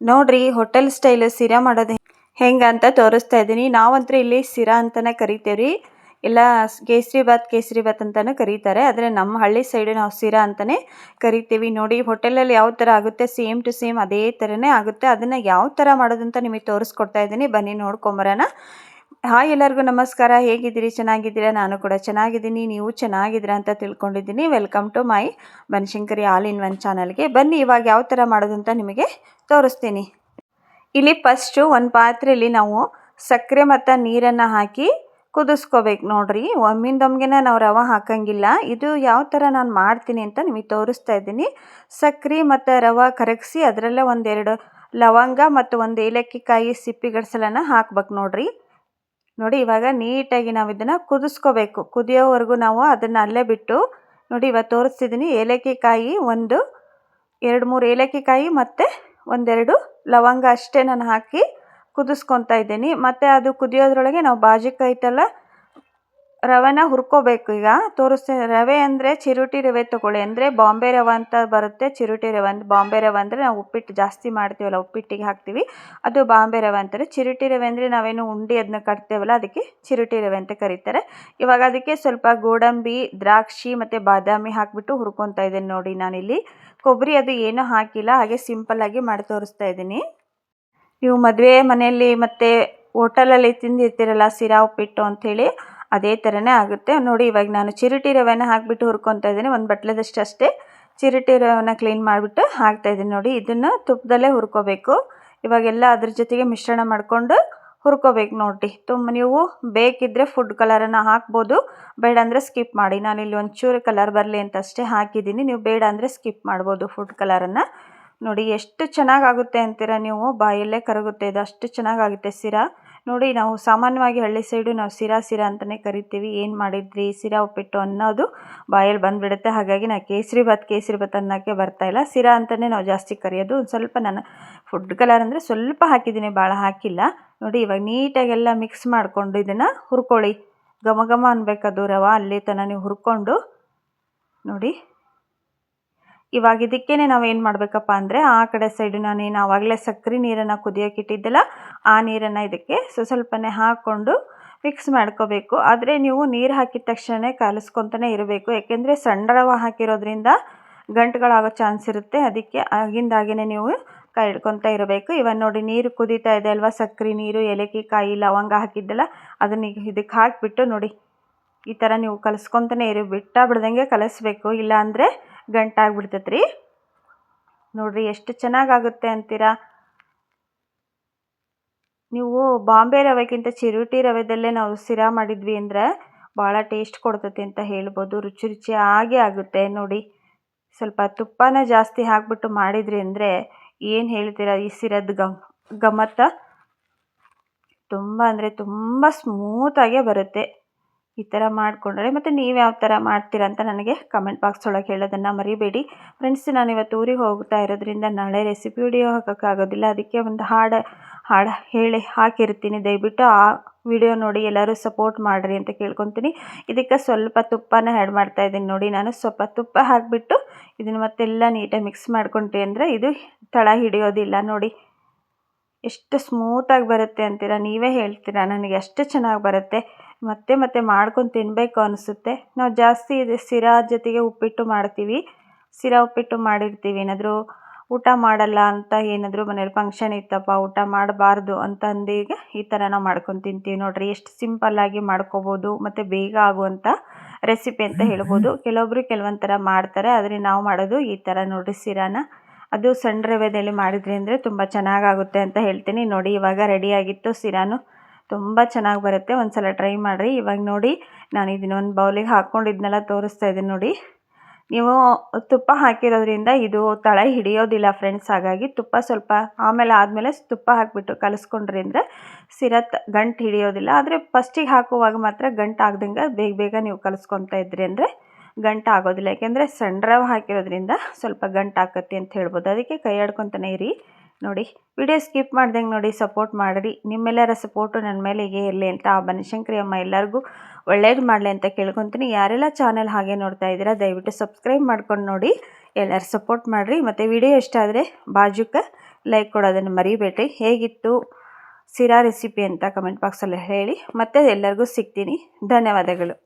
ನೋಡ್ರಿ hotel style ಸಿರಾ ಮಾಡೋದು ಹೆಂಗೆ ಅಂತ ತೋರಿಸ್ತಾ ಇದ್ದೀನಿ. ನಾವಂತೂ ಇಲ್ಲಿ ಸಿರಾ ಅಂತಲೇ ಕರಿತೇವ್ರಿ. ಇಲ್ಲ ಕೇಸರಿ ಬಾತ್ ಕೇಸರಿ ಬಾತ್ ಅಂತಲೂ ಕರೀತಾರೆ. ಆದರೆ ನಮ್ಮ ಹಳ್ಳಿ ಸೈಡು ನಾವು ಸಿರಾ ಅಂತಲೇ ಕರಿತೀವಿ. ನೋಡಿ ಹೋಟೆಲಲ್ಲಿ ಯಾವ ಥರ ಆಗುತ್ತೆ ಸೇಮ್ ಟು ಸೇಮ್ ಅದೇ ಥರನೇ ಆಗುತ್ತೆ. ಅದನ್ನು ಯಾವ ಥರ ಮಾಡೋದಂತ ನಿಮಗೆ ತೋರಿಸ್ಕೊಡ್ತಾ ಇದ್ದೀನಿ. ಬನ್ನಿ ನೋಡ್ಕೊಂಬರೋಣ ಹಾಯ್ ಎಲ್ಲರಿಗೂ ನಮಸ್ಕಾರ. ಹೇಗಿದ್ದೀರಿ? ಚೆನ್ನಾಗಿದ್ದೀರಾ? ನಾನು ಕೂಡ ಚೆನ್ನಾಗಿದ್ದೀನಿ. ನೀವು ಚೆನ್ನಾಗಿದ್ದೀರಾ ಅಂತ ತಿಳ್ಕೊಂಡಿದ್ದೀನಿ. Welcome to my Banashankari all in one ಚಾನಲ್ಗೆ ಬನ್ನಿ, ಇವಾಗ ಯಾವ ಥರ ಮಾಡೋದು ಅಂತ ನಿಮಗೆ ತೋರಿಸ್ತೀನಿ. ಇಲ್ಲಿ ಫಸ್ಟು ಒಂದು ಪಾತ್ರೆಯಲ್ಲಿ ನಾವು ಸಕ್ಕರೆ ಮತ್ತು ನೀರನ್ನು ಹಾಕಿ ಕುದಿಸ್ಕೋಬೇಕು. ನೋಡ್ರಿ, ಒಮ್ಮಿಂದೊಮ್ಗೆನ ನಾವು ರವೆ ಹಾಕಂಗಿಲ್ಲ. ಇದು ಯಾವ ಥರ ನಾನು ಮಾಡ್ತೀನಿ ಅಂತ ನಿಮಗೆ ತೋರಿಸ್ತಾ ಇದ್ದೀನಿ. ಸಕ್ಕರೆ ಮತ್ತು ರವೆ ಕರಗಿಸಿ ಅದರಲ್ಲೇ ಒಂದೆರಡು ಲವಂಗ ಮತ್ತು ಒಂದು ಏಲಕ್ಕಿ ಕಾಯಿ ಸಿಪ್ಪಿಗಡ್ಸಲನ್ನು ಹಾಕ್ಬೇಕು. ನೋಡ್ರಿ ನೋಡಿ, ಇವಾಗ ನೀಟಾಗಿ ನಾವು ಇದನ್ನು ಕುದಿಸ್ಕೋಬೇಕು. ಕುದಿಯೋವರೆಗೂ ನಾವು ಅದನ್ನು ಅಲ್ಲೇ ಬಿಟ್ಟು, ನೋಡಿ, ಇವಾಗ ತೋರಿಸ್ತಿದ್ದೀನಿ ಏಲಕ್ಕಿ ಕಾಯಿ ಒಂದು, ಎರಡು, ಮೂರು ಏಲಕ್ಕಿ ಕಾಯಿ ಮತ್ತು ಒಂದೆರಡು ಲವಂಗ ಅಷ್ಟೇ ನಾನು ಹಾಕಿ ಕುದಿಸ್ಕೊತಾ ಇದ್ದೀನಿ. ಮತ್ತು ಅದು ಕುದಿಯೋದ್ರೊಳಗೆ ನಾವು ಬಾಜಿಕಾಯಿ ಐತಲ್ಲ ರವೆನ ಹುರ್ಕೋಬೇಕು. ಈಗ ತೋರಿಸ್ತೀನಿ ರವೆ ಅಂದರೆ ಚಿರುಟಿ ರವೆ ತೊಗೊಳ್ಳಿ. ಅಂದರೆ ಬಾಂಬೆ ರವೆ ಅಂತ ಬರುತ್ತೆ, ಚಿರುಟಿ ರವೆ ಅಂದ್ರೆ ಬಾಂಬೆ ರವೆ ಅಂದರೆ ನಾವು ಉಪ್ಪಿಟ್ಟು ಜಾಸ್ತಿ ಮಾಡ್ತೀವಲ್ಲ, ಉಪ್ಪಿಟ್ಟಿಗೆ ಹಾಕ್ತೀವಿ. ಅದು ಬಾಂಬೆ ರವೆ ಅಂತಾರೆ. ಚಿರುಟಿ ರವೆ ಅಂದರೆ ನಾವೇನು ಉಂಡಿ ಅದನ್ನ ಕಟ್ತೇವಲ್ಲ, ಅದಕ್ಕೆ ಚಿರುಟಿ ರವೆ ಅಂತ ಕರೀತಾರೆ. ಇವಾಗ ಅದಕ್ಕೆ ಸ್ವಲ್ಪ ಗೋಡಂಬಿ, ದ್ರಾಕ್ಷಿ ಮತ್ತು ಬಾದಾಮಿ ಹಾಕಿಬಿಟ್ಟು ಹುರ್ಕೊತಾ ಇದ್ದೀನಿ ನೋಡಿ ನಾನಿಲ್ಲಿ. ಕೊಬ್ಬರಿ ಅದು ಏನೂ ಹಾಕಿಲ್ಲ, ಹಾಗೆ ಸಿಂಪಲ್ಲಾಗಿ ಮಾಡಿ ತೋರಿಸ್ತಾ ಇದ್ದೀನಿ. ನೀವು ಮದುವೆ ಮನೆಯಲ್ಲಿ ಮತ್ತು ಹೋಟೆಲಲ್ಲಿ ತಿಂದಿರ್ತೀರಲ್ಲ ಸಿರಾ ಉಪ್ಪಿಟ್ಟು ಅಂಥೇಳಿ. ಅದೇ ಥರನೇ ಆಗುತ್ತೆ. ನೋಡಿ, ಇವಾಗ ನಾನು ಚಿರಟಿ ರವೆನ ಹಾಕಿಬಿಟ್ಟು ಹುರ್ಕೊತಾ ಇದ್ದೀನಿ. ಒಂದು ಬಟ್ಲದಷ್ಟು ಅಷ್ಟೇ. ಚಿರಟಿ ರವೆನ ಕ್ಲೀನ್ ಮಾಡಿಬಿಟ್ಟು ಹಾಕ್ತಾ ಇದ್ದೀನಿ. ನೋಡಿ, ಇದನ್ನು ತುಪ್ಪದಲ್ಲೇ ಹುರ್ಕೋಬೇಕು. ಇವಾಗೆಲ್ಲ ಅದ್ರ ಜೊತೆಗೆ ಮಿಶ್ರಣ ಮಾಡಿಕೊಂಡು ಹುರ್ಕೋಬೇಕು ನೋಡಿ. ತುಂಬ ನೀವು ಬೇಕಿದ್ದರೆ ಫುಡ್ ಕಲರನ್ನು ಹಾಕ್ಬೋದು. ಬೇಡ ಅಂದರೆ ಸ್ಕಿಪ್ ಮಾಡಿ. ನಾನಿಲ್ಲಿ ಒಂಚೂರು ಕಲರ್ ಬರಲಿ ಅಂತ ಅಷ್ಟೇ ಹಾಕಿದ್ದೀನಿ. ನೀವು ಬೇಡ ಅಂದರೆ ಸ್ಕಿಪ್ ಮಾಡ್ಬೋದು ಫುಡ್ ಕಲರನ್ನು ನೋಡಿ, ಎಷ್ಟು ಚೆನ್ನಾಗಾಗುತ್ತೆ ಅಂತೀರ ನೀವು? ಬಾಯಲ್ಲೇ ಕರಗುತ್ತೆ. ಇದು ಅಷ್ಟು ಚೆನ್ನಾಗಾಗುತ್ತೆ ಸಿರಾ. ನೋಡಿ, ನಾವು ಸಾಮಾನ್ಯವಾಗಿ ಹಳ್ಳಿ ಸೈಡು ನಾವು ಸಿರಾ ಸಿರಾ ಅಂತಲೇ ಕರಿತೀವಿ. ಏನು ಮಾಡಿದ್ರಿ? ಸಿರಾ ಉಪ್ಪಿಟ್ಟು ಅನ್ನೋದು ಬಾಯಲ್ಲಿ ಬಂದುಬಿಡುತ್ತೆ. ಹಾಗಾಗಿ ನಾನು ಕೇಸರಿ ಭಾತ್ ಕೇಸರಿ ಭಾತ್ ಅನ್ನೋಕ್ಕೆ ಬರ್ತಾಯಿಲ್ಲ ಸಿರಾ ಅಂತಲೇ ನಾವು ಜಾಸ್ತಿ ಕರೆಯೋದು. ಒಂದು ಸ್ವಲ್ಪ ನಾನು ಫುಡ್ ಕಲರ್ ಅಂದರೆ ಸ್ವಲ್ಪ ಹಾಕಿದ್ದೀನಿ. ಭಾಳ ಹಾಕಿಲ್ಲ. ನೋಡಿ, ಇವಾಗ ನೀಟಾಗೆಲ್ಲ ಮಿಕ್ಸ್ ಮಾಡಿಕೊಂಡು ಇದನ್ನು ಹುರ್ಕೊಳ್ಳಿ. ಘಮ ಘಮ ಅನ್ಬೇಕದು ರವೆ. ಅಲ್ಲಿ ತನ ನೀವು ಹುರ್ಕೊಂಡು ನೋಡಿ. ಇವಾಗ ನಾವು ಏನು ಮಾಡಬೇಕಪ್ಪ ಅಂದರೆ ಆ ಕಡೆ ಸೈಡು ಏನು ಆವಾಗಲೇ ಸಕ್ಕರೆ ನೀರನ್ನು ಕುದಿಯೋಕೆ ಇಟ್ಟಿದ್ದೆಲ್ಲ, ಆ ನೀರನ್ನು ಇದಕ್ಕೆ ಸೊ, ಸ್ವಲ್ಪನೇ ಹಾಕ್ಕೊಂಡು ಮಿಕ್ಸ್ ಮಾಡ್ಕೋಬೇಕು. ಆದರೆ ನೀವು ನೀರು ಹಾಕಿದ ತಕ್ಷಣ ಕಲಿಸ್ಕೊತಾನೆ ಇರಬೇಕು. ಯಾಕೆಂದರೆ ಸಣ್ಣ ರವೆ ಹಾಕಿರೋದ್ರಿಂದ ಗಂಟುಗಳಾಗೋ ಚಾನ್ಸ್ ಇರುತ್ತೆ. ಅದಕ್ಕೆ ಆಗಿಂದಾಗೇ ನೀವು ಕೈ ಇರಬೇಕು. ಇವಾಗ ನೋಡಿ ನೀರು ಕುದೀತಾ ಇದೆ ಅಲ್ವಾ? ಸಕ್ಕರೆ ನೀರು, ಏಲಕ್ಕಿ, ಕಾಯಿ, ಲವಂಗ ಹಾಕಿದ್ದೆಲ್ಲ, ಅದನ್ನ ಇದಕ್ಕೆ ಹಾಕಿಬಿಟ್ಟು ನೋಡಿ. ಈ ಥರ ನೀವು ಕಲಿಸ್ಕೊತಾನೆ ಇರಿ. ಬಿಟ್ಟ ಬಿಡ್ದಂಗೆ ಕಲಿಸ್ಬೇಕು. ಇಲ್ಲಾಂದರೆ ಗಂಟಾಗ್ಬಿಡ್ತೈತೆ ರೀ ನೋಡಿರಿ ಎಷ್ಟು ಚೆನ್ನಾಗಾಗುತ್ತೆ ಅಂತೀರಾ? ನೀವು ಬಾಂಬೆ ರವೆಗಿಂತ ಚಿರುಟಿ ರವೆದಲ್ಲೇ ನಾವು ಸಿರಾ ಮಾಡಿದ್ವಿ ಅಂದರೆ ಭಾಳ ಟೇಸ್ಟ್ ಕೊಡ್ತೈತಿ ಅಂತ ಹೇಳ್ಬೋದು. ರುಚಿ ರುಚಿ ಆಗೇ ಆಗುತ್ತೆ. ನೋಡಿ, ಸ್ವಲ್ಪ ತುಪ್ಪನ ಜಾಸ್ತಿ ಹಾಕ್ಬಿಟ್ಟು ಮಾಡಿದ್ರಿ ಅಂದರೆ ಏನು ಹೇಳ್ತೀರಾ ಈ ಸಿರದ ಗಮ್ ಗಮತ್ತ? ತುಂಬ ಅಂದರೆ ತುಂಬ ಸ್ಮೂತಾಗೇ ಬರುತ್ತೆ. ಈ ಥರ ಮಾಡಿಕೊಂಡ್ರೆ ಮತ್ತು ನೀವು ಯಾವ ಥರ ಮಾಡ್ತೀರ ಅಂತ ನನಗೆ ಕಮೆಂಟ್ ಬಾಕ್ಸ್ ಒಳಗೆ ಹೇಳೋದನ್ನು ಮರಿಬೇಡಿ. ಫ್ರೆಂಡ್ಸ್ ನಾನು ಇವತ್ತು ಊರಿಗೆ ಹೋಗ್ತಾ ಇರೋದ್ರಿಂದ ನಾಳೆ ರೆಸಿಪಿ ವಿಡಿಯೋ ಹಾಕೋಕ್ಕಾಗೋದಿಲ್ಲ. ಅದಕ್ಕೆ ಒಂದು ಹಾಡು ಹಾಡು ಹೇಳಿ ಹಾಕಿರ್ತೀನಿ. ದಯವಿಟ್ಟು ಆ ವಿಡಿಯೋ ನೋಡಿ, ಎಲ್ಲರೂ ಸಪೋರ್ಟ್ ಮಾಡಿರಿ ಅಂತ ಕೇಳ್ಕೊತೀನಿ. ಇದಕ್ಕೆ ಸ್ವಲ್ಪ ತುಪ್ಪನ ಆ್ಯಡ್ ಮಾಡ್ತಾ ಇದ್ದೀನಿ ನೋಡಿ. ನಾನು ಸ್ವಲ್ಪ ತುಪ್ಪ ಹಾಕಿಬಿಟ್ಟು ಇದನ್ನು ಮತ್ತೆಲ್ಲ ನೀಟಾಗಿ ಮಿಕ್ಸ್ ಮಾಡ್ಕೊಂಡ್ರಿ ಅಂದರೆ ಇದು ತಳ ಹಿಡಿಯೋದಿಲ್ಲ ನೋಡಿ. ಎಷ್ಟು ಸ್ಮೂತಾಗಿ ಬರುತ್ತೆ ಅಂತೀರ? ನೀವೇ ಹೇಳ್ತೀರಾ ನನಗೆ ಅಷ್ಟು ಚೆನ್ನಾಗಿ ಬರುತ್ತೆ. ಮತ್ತೆ ಮತ್ತೆ ಮಾಡ್ಕೊಂಡು ತಿನ್ನಬೇಕು ಅನಿಸುತ್ತೆ. ನಾವು ಜಾಸ್ತಿ ಇದು ಶಿರಾ ಜೊತೆಗೆ ಉಪ್ಪಿಟ್ಟು ಮಾಡ್ತೀವಿ. ಸಿರಾ ಉಪ್ಪಿಟ್ಟು ಮಾಡಿರ್ತೀವಿ. ಏನಾದರೂ ಊಟ ಮಾಡಲ್ಲ ಅಂತ ಏನಾದರೂ ಮನೇಲಿ ಫಂಕ್ಷನ್ ಇತ್ತಪ್ಪ, ಊಟ ಮಾಡಬಾರ್ದು ಅಂತ ಅಂದೀಗ ಈ ಥರ ನಾವು ಮಾಡ್ಕೊಂಡು ತಿಂತೀವಿ ನೋಡಿರಿ. ಎಷ್ಟು ಸಿಂಪಲ್ಲಾಗಿ ಮಾಡ್ಕೋಬೋದು ಮತ್ತು ಬೇಗ ಆಗುವಂಥ ರೆಸಿಪಿ ಅಂತ ಹೇಳ್ಬೋದು. ಕೆಲವೊಬ್ಬರು ಕೆಲವೊಂದು ಥರ ಮಾಡ್ತಾರೆ. ಆದರೆ ನಾವು ಮಾಡೋದು ಈ ಥರ ನೋಡಿರಿ ಸಿರಾನ ಅದು ಸಣ್ಣ ರವೆದಲ್ಲಿ ಮಾಡಿದ್ರಿ ಅಂದರೆ ತುಂಬ ಚೆನ್ನಾಗಾಗುತ್ತೆ ಅಂತ ಹೇಳ್ತೀನಿ. ನೋಡಿ, ಇವಾಗ ರೆಡಿಯಾಗಿತ್ತು ಸಿರಾನು ತುಂಬ ಚೆನ್ನಾಗಿ ಬರುತ್ತೆ. ಒಂದು ಸಲ ಟ್ರೈ ಮಾಡಿರಿ. ಇವಾಗ ನೋಡಿ ನಾನು ಇದನ್ನ ಒಂದು ಬೌಲಿಗೆ ಹಾಕ್ಕೊಂಡಿದ್ನೆಲ್ಲ ತೋರಿಸ್ತಾ ಇದ್ದೀನಿ ನೋಡಿ. ನೀವು ತುಪ್ಪ ಹಾಕಿರೋದ್ರಿಂದ ಇದು ತಳ ಹಿಡಿಯೋದಿಲ್ಲ ಫ್ರೆಂಡ್ಸ್. ಹಾಗಾಗಿ ತುಪ್ಪ ಸ್ವಲ್ಪ ಆಮೇಲೆ ಆದಮೇಲೆ ತುಪ್ಪ ಹಾಕಿಬಿಟ್ಟು ಕಲಿಸ್ಕೊಂಡ್ರಿ ಅಂದರೆ ಸಿರತ್ ಗಂಟು ಹಿಡಿಯೋದಿಲ್ಲ. ಆದರೆ ಫಸ್ಟಿಗೆ ಹಾಕುವಾಗ ಮಾತ್ರ ಗಂಟು ಆಗ್ದಂಗೆ ಬೇಗ ಬೇಗ ನೀವು ಕಲಿಸ್ಕೊತಾ ಇದ್ರಿ ಅಂದರೆ ಗಂಟು ಆಗೋದಿಲ್ಲ. ಯಾಕೆಂದರೆ ಸಣ್ಣ ರವೆ ಹಾಕಿರೋದ್ರಿಂದ ಸ್ವಲ್ಪ ಗಂಟು ಹಾಕತ್ತಿ ಅಂತ ಹೇಳ್ಬೋದು. ಅದಕ್ಕೆ ಕೈ ಆಡ್ಕೊತಾನೆ ಇರಿ. ನೋಡಿ ವಿಡಿಯೋ ಸ್ಕಿಪ್ ಮಾಡ್ದಂಗೆ ನೋಡಿ ಸಪೋರ್ಟ್ ಮಾಡಿರಿ. ನಿಮ್ಮೆಲ್ಲರ ಸಪೋರ್ಟು ನನ್ನ ಮೇಲೆ ಹೀಗೆ ಇರಲಿ ಅಂತ ಆ ಬನಶಂಕರಿ ಅಮ್ಮ ಎಲ್ಲರಿಗೂ ಒಳ್ಳೇದು ಮಾಡಲಿ ಅಂತ ಕೇಳ್ಕೊತೀನಿ. ಯಾರೆಲ್ಲ ಚಾನೆಲ್ ಹಾಗೆ ನೋಡ್ತಾ ಇದ್ದೀರಾ, ದಯವಿಟ್ಟು ಸಬ್ಸ್ಕ್ರೈಬ್ ಮಾಡ್ಕೊಂಡು ನೋಡಿ. ಎಲ್ಲರೂ ಸಪೋರ್ಟ್ ಮಾಡಿರಿ. ಮತ್ತು ವಿಡಿಯೋ ಇಷ್ಟ ಆದರೆ ಬಾಜುಕ್ಕೆ ಲೈಕ್ ಕೊಡೋದನ್ನು ಮರಿಬೇಡ್ರಿ. ಹೇಗಿತ್ತು ಸಿರಾ ರೆಸಿಪಿ ಅಂತ ಕಮೆಂಟ್ ಬಾಕ್ಸಲ್ಲಿ ಹೇಳಿ. ಮತ್ತೆ ಎಲ್ಲರಿಗೂ ಸಿಗ್ತೀನಿ. ಧನ್ಯವಾದಗಳು.